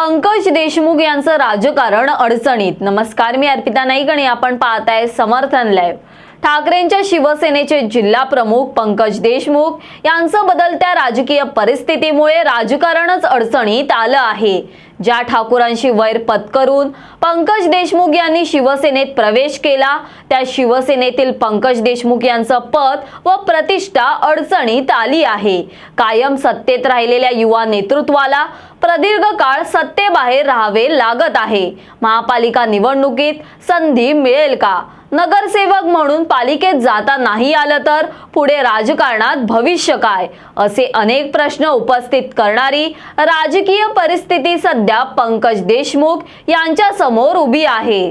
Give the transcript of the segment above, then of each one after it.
पंकज देशमुख यांचं राजकारण अडचणीत. नमस्कार मी अर्पिता नाईक आणि आपण पाहताय समर्थन लाईव्ह ठाकरेंच्या शिवसेनेचे जिल्हा प्रमुख पंकज देशमुख यांचं बदलत्या राजकीय परिस्थितीमुळे राजकारणच अडचणीत आलं आहे. ज्या ठाकूरांशी वैर पत्करून पंकज देशमुख यांनी शिवसेनेत प्रवेश केला त्या शिवसेनेतील पंकज देशमुख यांचं पद व प्रतिष्ठा अडचणीत आली आहे. कायम सत्तेत राहिलेल्या युवा नेतृत्वाला प्रदीर्घ काळ सत्तेबाहेर राहावे लागत आहे. महापालिका निवडणुकीत संधी मिळेल का? नगरसेवक म्हणून पालिकेत जाता नाही आलं तर पुढे राजकारणात भविष्य काय? असे अनेक प्रश्न उपस्थित करणारी राजकीय परिस्थिती सध्या पंकज देशमुख यांच्या समोर उभी आहे.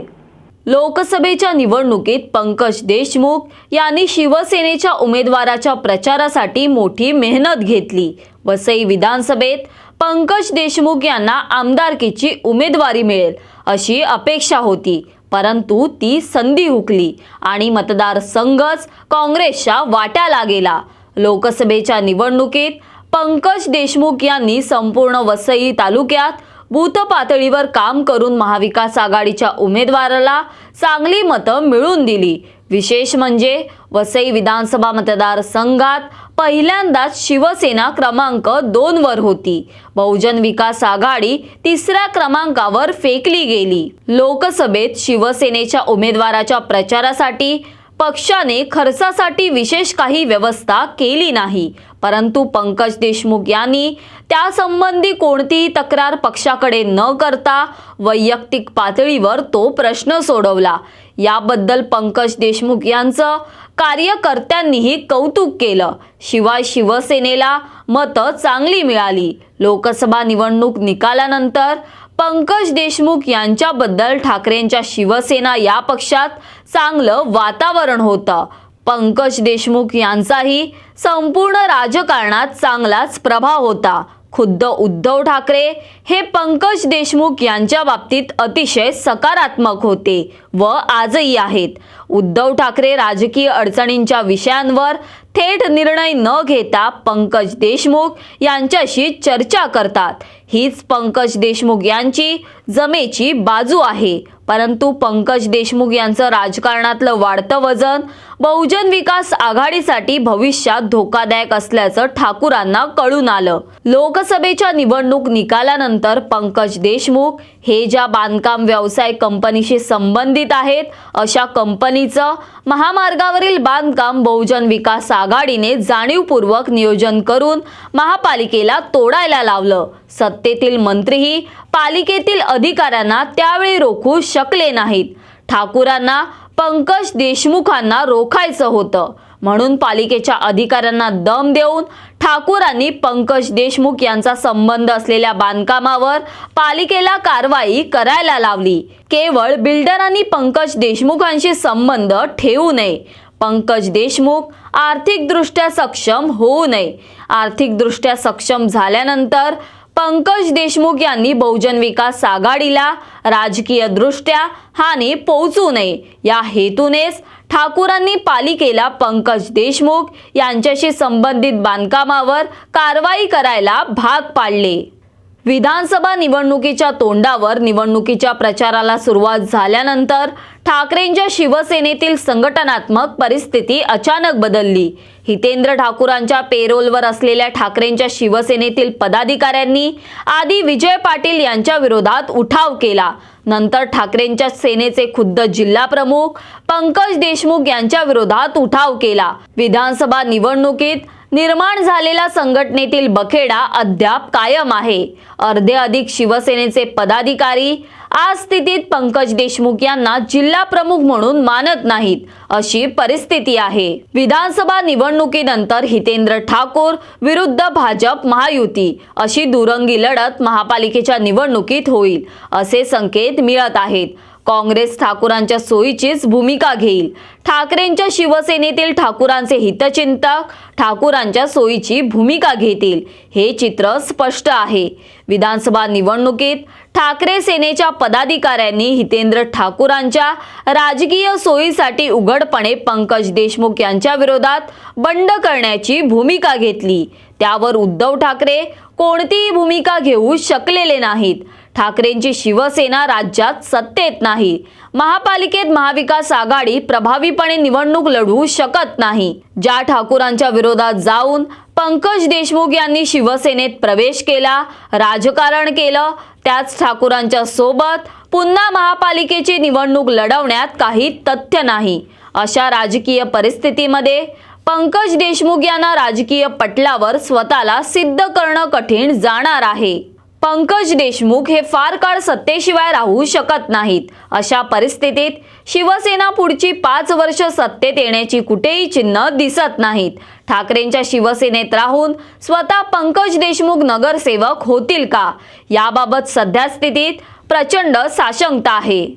लोकसभेच्या निवडणुकीत पंकज देशमुख यांनी शिवसेनेच्या उमेदवाराच्या प्रचारासाठी मोठी मेहनत घेतली. वसई विधानसभेत पंकज देशमुख यांना आमदारकीची उमेदवारी मिळेल अशी अपेक्षा होती. परंतु ती संधी हुकली आणि मतदारसंघच काँग्रेसच्या वाट्याला गेला. लोकसभेच्या निवडणुकीत पंकज देशमुख यांनी संपूर्ण वसई तालुक्यात बूथ पातळीवर काम करून महाविकास आघाडीच्या उमेदवाराला चांगली मतं मिळवून दिली. विशेष म्हणजे वसई विधानसभा मतदारसंघात पहिल्यांदाच शिवसेना क्रमांक दोन वर होती. बहुजन विकास आघाडी तिसऱ्या क्रमांकावर फेकली गेली. लोकसभेत शिवसेनेच्या उमेदवाराच्या प्रचारासाठी पक्षाने खर्चासाठी विशेष काही व्यवस्था केली नाही. परंतु पंकज देशमुख यांनी त्यासंबंधी कोणतीही तक्रार पक्षाकडे न करता वैयक्तिक पातळीवर तो प्रश्न सोडवला. याबद्दल पंकज देशमुख यांचं कार्यकर्त्यांनीही कौतुक केलं. शिवाय शिवसेनेला मतं चांगली मिळाली. लोकसभा निवडणूक निकालानंतर पंकज देशमुख यांच्याबद्दल ठाकरेंच्या शिवसेना या पक्षात चांगलं वातावरण होतं. पंकज देशमुख यांचाही संपूर्ण राजकारणात चांगलाच प्रभाव होता. खुद्द उद्धव ठाकरे हे पंकज देशमुख यांच्या बाबतीत अतिशय सकारात्मक होते. व आजही आहेत. उद्धव ठाकरे राजकीय अडचणींच्या विषयांवर थेट निर्णय न घेता पंकज देशमुख यांच्याशी चर्चा करतात. हीच पंकज देशमुख यांची जमेची बाजू आहे. परंतु पंकज देशमुख यांचं राजकारणातलं वाढतं वजन बहुजन विकास आघाडीसाठी भविष्यात धोकादायक असल्याचं ठाकूरांना कळून आलं. लोकसभेच्या निवडणूक निकालानंतर पंकज देशमुख हे ज्या बांधकाम व्यवसाय कंपनीशी संबंधित आहेत. अशा कंपनीचं महामार्गावरील बांधकाम बहुजन विकास आघाडीने जाणीवपूर्वक नियोजन करून महापालिकेला तोडायला लावलं. सत्तेतील मंत्रीही पालिकेतील अधिकाऱ्यांना त्यावेळी रोखू शकले नाहीत. ठाकूरांना पंकज देशमुखांना रोखायचं होतं. म्हणून पालिकेच्या अधिकाऱ्यांना दम देऊन ठाकूरांनी पंकज देशमुख यांचा संबंध असलेल्या बांधकामावर पालिकेला कारवाई करायला लावली. केवळ बिल्डरांनी पंकज देशमुखांशी संबंध ठेवू नये. पंकज देशमुख आर्थिकदृष्ट्या सक्षम होऊ नये. आर्थिकदृष्ट्या सक्षम झाल्यानंतर पंकज देशमुख यांनी बहुजन विकास आघाडीला राजकीय दृष्ट्या हानी पोहोचू नये. या हेतूनेच ठाकूरांनी पालिकेला पंकज देशमुख यांच्याशी संबंधित बांधकामावर कारवाई करायला भाग पाडले. विधानसभा निवडणुकीच्या तोंडावर निवडणुकीच्या प्रचाराला सुरुवात झाल्यानंतर ठाकरेंच्या शिवसेनेतील संघटनात्मक परिस्थिती अचानक बदलली. हितेंद्र ठाकूरांच्या पेरोलवर असलेल्या ठाकरेंच्या शिवसेनेतील पदाधिकाऱ्यांनी आधी विजय पाटील यांच्या विरोधात उठाव केला. नंतर ठाकरेंच्या सेनेचे खुद्द जिल्हा प्रमुख पंकज देशमुख यांच्या विरोधात उठाव केला. विधानसभा निवडणुकीत निर्माण झालेला संघटनेतील बखेडा अद्याप कायम आहे. अर्धे अधिक शिवसेनेचे पदाधिकारी आज स्थितीत पंकज देशमुख यांना जिल्हा प्रमुख म्हणून मानत नाहीत अशी परिस्थिती आहे. विधानसभा निवडणुकीनंतर हितेंद्र ठाकूर विरुद्ध भाजप महायुती अशी दुरंगी लढत महापालिकेच्या निवडणुकीत होईल असे संकेत मिळत आहेत. काँग्रेस ठाकूरांच्या सोयीचीच भूमिका घेईल. ठाकरेंच्या शिवसेनेतील ठाकूरांचे हितचिंतक ठाकूरांच्या सोयीची भूमिका घेतील हे चित्र स्पष्ट आहे. विधानसभा निवडणुकीत ठाकरे सेनेच्या पदाधिकाऱ्यांनी हितेंद्र ठाकूरांच्या राजकीय सोयीसाठी उघडपणे पंकज देशमुख यांच्या विरोधात बंड करण्याची भूमिका घेतली. त्यावर उद्धव ठाकरे कोणतीही भूमिका घेऊ शकलेले नाहीत. ठाकरेंची शिवसेना राज्यात सत्तेत नाही. महापालिकेत महाविकास आघाडी प्रभावीपणे निवडणूक लढवू शकत नाही. ज्या ठाकूरांच्या विरोधात जाऊन पंकज देशमुख यांनी शिवसेनेत प्रवेश केला राजकारण केलं त्याच ठाकूरांच्या सोबत पुन्हा महापालिकेची निवडणूक लढवण्यात काही तथ्य नाही. अशा राजकीय परिस्थितीमध्ये पंकज देशमुख यांना राजकीय पटलावर स्वतःला सिद्ध करणं कठीण जाणार आहे. पंकज देशमुख हे फार काळ सत्तेशिवाय राहू शकत नाहीत. अशा परिस्थितीत शिवसेना पुढची पाच वर्ष सत्तेत येण्याची कुठेही चिन्ह दिसत नाहीत. ठाकरेंच्या शिवसेनेत राहून स्वतः पंकज देशमुख नगरसेवक होतील का? याबाबत सध्या स्थितीत प्रचंड साशंकता आहे.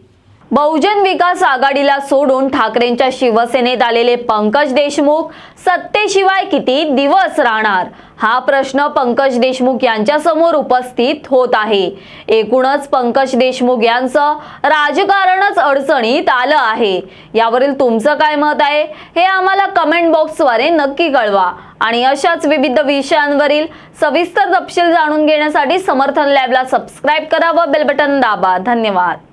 बहुजन विकास आघाडीला सोडून ठाकरेंच्या शिवसेनेत आलेले पंकज देशमुख सत्तेशिवाय किती दिवस राहणार? हा प्रश्न पंकज देशमुख यांच्या समोर उपस्थित होत आहे. एकूणच पंकज देशमुख यांचं राजकारणच अडचणीत आलं आहे. यावरील तुमचं काय मत आहे हे आम्हाला कमेंट बॉक्सद्वारे नक्की कळवा. आणि अशाच विविध विषयांवरील सविस्तर तपशील जाणून घेण्यासाठी समर्थन लॅबला सबस्क्राईब करा व बेल बटन दाबा. धन्यवाद.